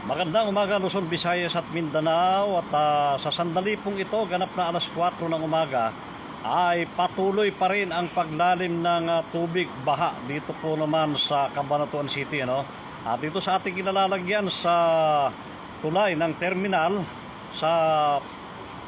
Magandang umaga Luzon, Visayas at Mindanao at ah, sa sandali pong ito, ganap na alas 4 ng umaga ay patuloy pa rin ang paglalim ng ah, tubig baha dito po naman sa Cabanatuan City ano. At dito sa ating kinalalagyan sa tulay ng terminal sa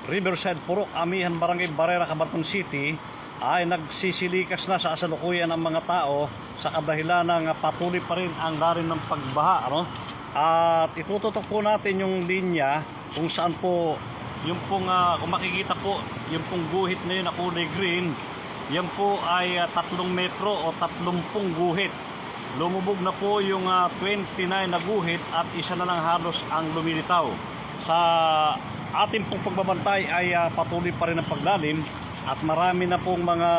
Riverside Purok, Amihan, Barangay Barera, Cabanatuan City ay nagsisilikas na sa asalukuyan ng mga tao sa kadahilan ng ah, patuloy pa rin ang lalim ng pagbaha ano. At itututok po natin yung linya kung saan po yung pong ah, kung makikita po yung pong guhit na yun na kulay green yan po ay ah, tatlong metro o tatlumpung guhit. Lumubog na po yung ah, 29 na guhit at isa na lang halos ang lumilitaw. Sa ating pong pagbabantay ay ah, patuloy pa rin ang paglalim at marami na pong mga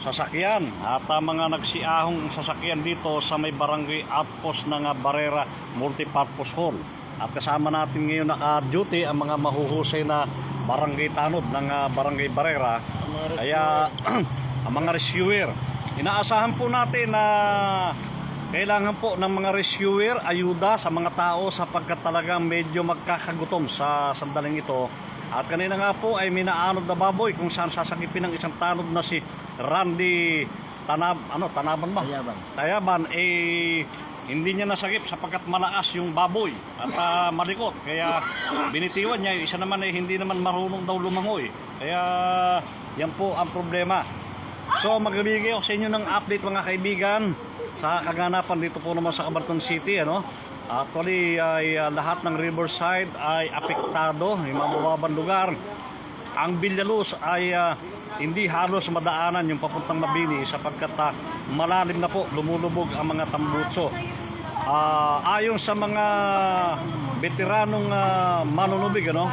sasakyan at ah, mga nagsiahong sasakyan dito sa may barangay outpost ng ah, Barrera Multipurpose Hall. At kasama natin ngayon naka-duty ang mga mahuhusay na barangay tanod ng ah, barangay Barrera. Kaya ang mga rescuer, inaasahan po natin na kailangan po ng mga rescuer ayuda sa mga tao sapagkat talagang medyo magkakagutom sa sandaling ito. At kanina nga po ay minaanod na baboy kung saan sasakipin ng isang tanod na si Randy Tanab, ano, Tanaban ba? Tayaban. Tayaban, eh, hindi niya nasagip sapagkat malakas yung baboy at ah, malikot. Kaya binitiwan niya, isa naman ay hindi naman marunong daw lumangoy. Kaya yan po ang problema. So magbibigay ako sa inyo ng update mga kaibigan sa kaganapan dito po naman sa Cabanatuan City. Ano? Actually, ay ah, lahat ng Riverside ay apektado, yung mga mababang lugar. Ang Villaluz ay ah, hindi halos madaanan yung papuntang Mabini sapagkat ah, malalim na po lumulubog ang mga tambutso. Ah, ayon sa mga veteranong ah, manunubig ano,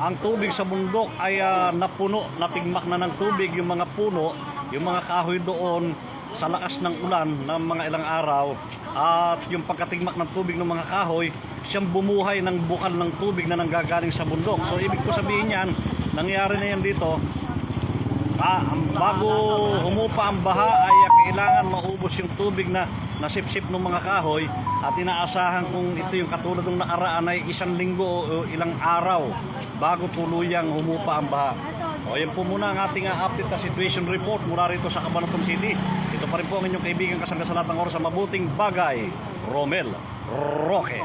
ang tubig sa bundok ay ah, napuno, natigmak na ng tubig yung mga puno, yung mga kahoy doon sa lakas ng ulan ng mga ilang araw at yung pagkatigmak ng tubig ng mga kahoy, siyang bumuhay ng bukal ng tubig na nanggagaling sa bundok. So ibig ko sabihin yan, nangyari na yan dito, Ah, bago humupa ang baha ay kailangan maubos yung tubig na nasipsip ng mga kahoy at inaasahan kung ito yung katulad ng nakaraan ay isang linggo o ilang araw bago tuluyang humupa ang baha. O yan po muna ang ating ah, update na situation report mula rito sa Cabanatuan City. Ito pa rin po ang inyong kaibigan kasangga sa lahat ng oras sa mabuting bagay, Romel Roque.